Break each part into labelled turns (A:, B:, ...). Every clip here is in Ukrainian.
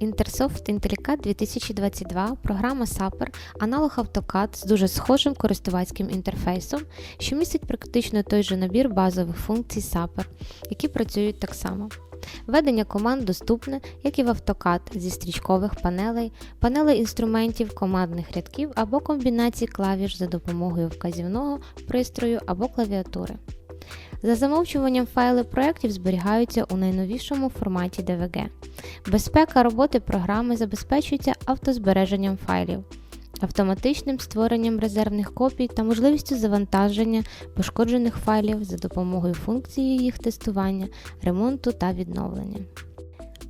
A: Intersoft IntelliCAD 2022 програма SAPER – аналог AutoCAD з дуже схожим користувацьким інтерфейсом, що містить практично той же набір базових функцій SAPER, які працюють так само. Введення команд доступне, як і в AutoCAD зі стрічкових панелей, панелей інструментів, командних рядків або комбінацій клавіш за допомогою вказівного пристрою або клавіатури. За замовчуванням файли проєктів зберігаються у найновішому форматі DVG. Безпека роботи програми забезпечується автозбереженням файлів, автоматичним створенням резервних копій та можливістю завантаження пошкоджених файлів за допомогою функції їх тестування, ремонту та відновлення.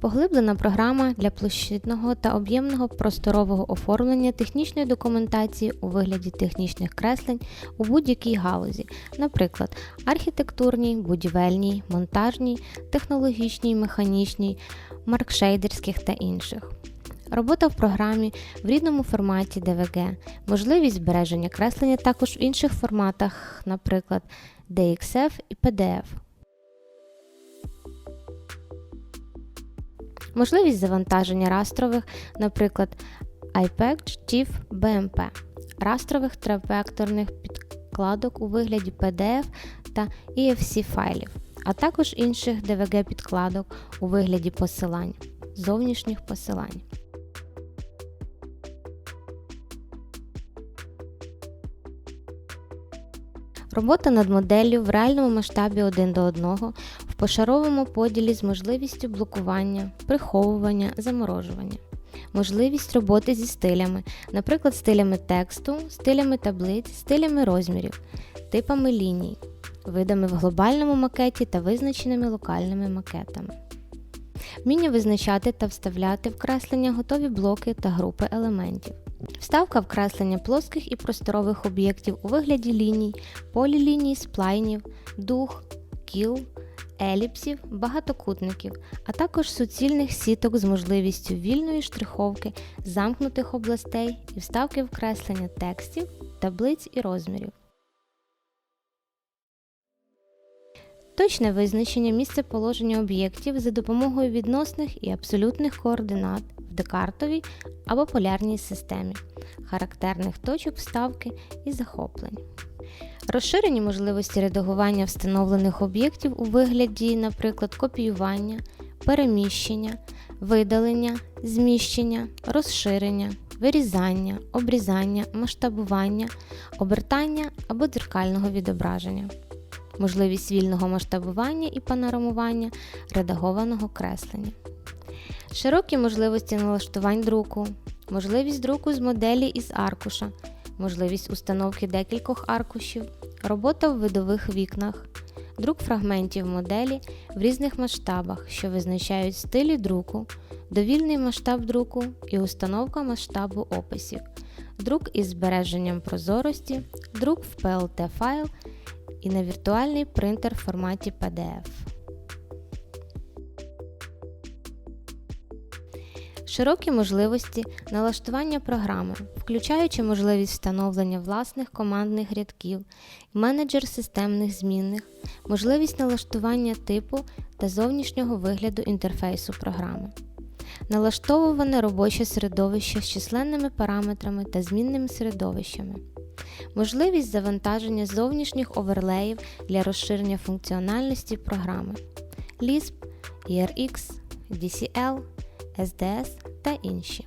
A: Поглиблена програма для площинного та об'ємного просторового оформлення технічної документації у вигляді технічних креслень у будь-якій галузі, наприклад, архітектурній, будівельній, монтажній, технологічній, механічній, маркшейдерських та інших. Робота в програмі в рідному форматі DVG, можливість збереження креслення також в інших форматах, наприклад, DXF і PDF. Можливість завантаження растрових, наприклад, iPack TIFF BMP, растрових травекторних підкладок у вигляді PDF та EFC файлів, а також інших DVG підкладок у вигляді посилань, зовнішніх посилань. Робота над моделлю в реальному масштабі 1 до 1 в пошаровому поділі з можливістю блокування, приховування, заморожування. Можливість роботи зі стилями, наприклад, стилями тексту, стилями таблиць, стилями розмірів, типами ліній, видами в глобальному макеті та визначеними локальними макетами. Вміння визначати та вставляти в креслення готові блоки та групи елементів. Вставка вкреслення плоских і просторових об'єктів у вигляді ліній, поліліній, сплайнів, дух, кіл, еліпсів, багатокутників, а також суцільних сіток з можливістю вільної штриховки, замкнутих областей і вставки вкреслення текстів, таблиць і розмірів. Точне визначення місцеположення об'єктів за допомогою відносних і абсолютних координат в декартовій або полярній системі, характерних точок вставки і захоплень. Розширені можливості редагування встановлених об'єктів у вигляді, наприклад, копіювання, переміщення, видалення, зміщення, розширення, вирізання, обрізання, масштабування, обертання або дзеркального відображення. Можливість вільного масштабування і панорамування редагованого креслення, широкі можливості налаштувань друку, можливість друку з моделі із аркуша, можливість установки декількох аркушів, робота в видових вікнах, друк фрагментів моделі в різних масштабах, що визначають стилі друку, довільний масштаб друку і установка масштабу описів, друк із збереженням прозорості, друк в PLT файл і на віртуальний принтер в форматі PDF. Широкі можливості налаштування програми, включаючи можливість встановлення власних командних рядків, менеджер системних змінних, можливість налаштування типу та зовнішнього вигляду інтерфейсу програми, налаштовуване робоче середовище з численними параметрами та змінними середовищами можливість завантаження зовнішніх оверлеїв для розширення функціональності програми LISP, ERX, DCL, SDS та інші.